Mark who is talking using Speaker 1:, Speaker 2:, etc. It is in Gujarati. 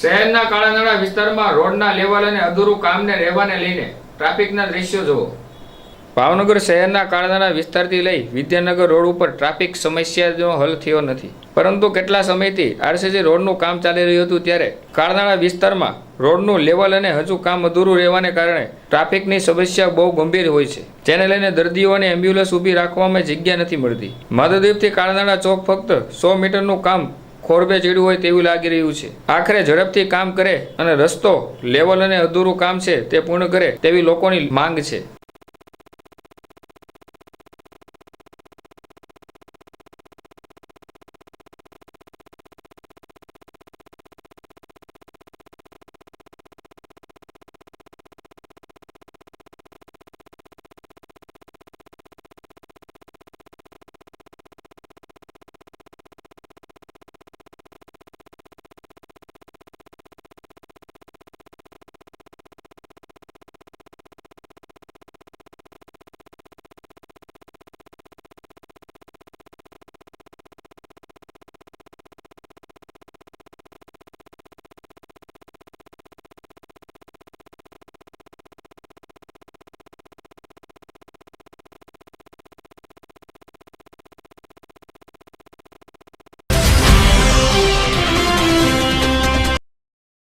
Speaker 1: શહેરના કાળાનાળા વિસ્તારમાં રોડના લેવલ અને અધૂરું કામને રહેવાને લઈને ટ્રાફિકના દ્રશ્યો જુઓ. ભાવનગર શહેરના કાળાનાળા વિસ્તારથી લઈ વિદ્યાનગર રોડ ઉપર ટ્રાફિક સમસ્યાનો હલ થયો નથી. પરંતુ કેટલા સમયથી આરસીસી રોડનું કામ ચાલી રહ્યું હતું ત્યારે કાળનાળા વિસ્તારમાં રોડનું લેવલ અને હજુ કામ અધૂરું રહેવાને કારણે ટ્રાફિકની સમસ્યા બહુ ગંભીર હોય છે. જેને લઈને દર્દીઓને એમ્બ્યુલન્સ ઊભી રાખવામાં જગ્યા નથી મળતી. માધવદીપથી કાળનાળા ચોક ફક્ત સો મીટરનું કામ ખોરબે ચડ્યું હોય તેવું લાગી રહ્યું છે. આખરે ઝડપથી કામ કરે અને રસ્તો, લેવલ અને અધૂરું કામ છે તે પૂર્ણ કરે તેવી લોકોની માંગ છે.